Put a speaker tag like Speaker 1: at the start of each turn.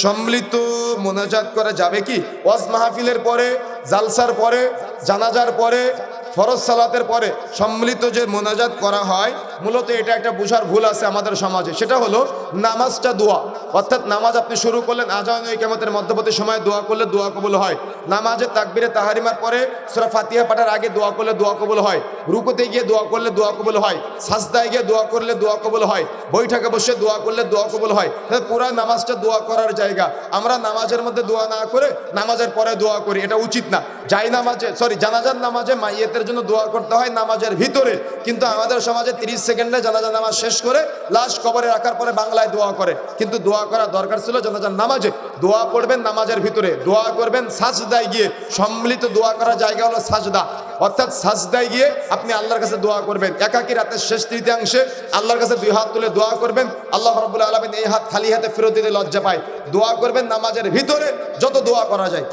Speaker 1: সম্মিলিত মোনাজাত করা যাবে কি? ওয়াজ মাহফিলের পরে জালসার পরে জানাজার পরে ফরজ সালাতের পরে সম্মিলিত যে মোনাজাত করা হয়, মূলত এটা একটা বোঝার ভুল আছে আমাদের সমাজে। সেটা হলো নামাজটা দোয়া। অর্থাৎ নামাজ আপনি শুরু করলেন, আজান কেমতের মধ্যবর্তী সময়ে দোয়া করলে দোয়া কবুল হয়। নামাজে তাকবিরে তাহারিমার পরে সুরা ফাতিহা পাঠার আগে দোয়া করলে দোয়া কবুল হয়। রুকুতে গিয়ে দোয়া করলে দোয়া কবুল হয়। সাজদায় গিয়ে দোয়া করলে দোয়া কবুল হয়। বৈঠকে বসে দোয়া করলে দোয়া কবুল হয়। পুরো নামাজটা দোয়া করার জায়গা। আমরা নামাজের মধ্যে দোয়া না করে নামাজের পরে দোয়া করি, এটা উচিত না। যাই নামাজে সরি জানাজার নামাজে মাইয়েতের জন্য দোয়া করতে হয় নামাজের ভিতরে। কিন্তু আমাদের সমাজে তিরিশ সেকেন্ডে জানাজা নামাজ শেষ করে লাশ কবরে রাখার পরে বাংলায় দোয়া করে। কিন্তু দোয়া করা দরকার ছিল জানাজার নামাজে। দোয়া করবেন নামাজের ভিতরে। দোয়া করবেন সাজদায় গিয়ে। সম্মিলিত দোয়া করার জায়গা হলো সাজদা। অর্থাৎ সাজদায় গিয়ে আপনি আল্লাহর কাছে দোয়া করবেন। একাকি রাতের শেষ তৃতীয়াংশে আল্লাহর কাছে দুই হাত তুলে দোয়া করবেন। আল্লাহ রব্বুল আলমিন এই হাত খালি হাতে ফেরত দিতে লজ্জা পায়। দোয়া করবেন নামাজের ভিতরে যত দোয়া করা যায়।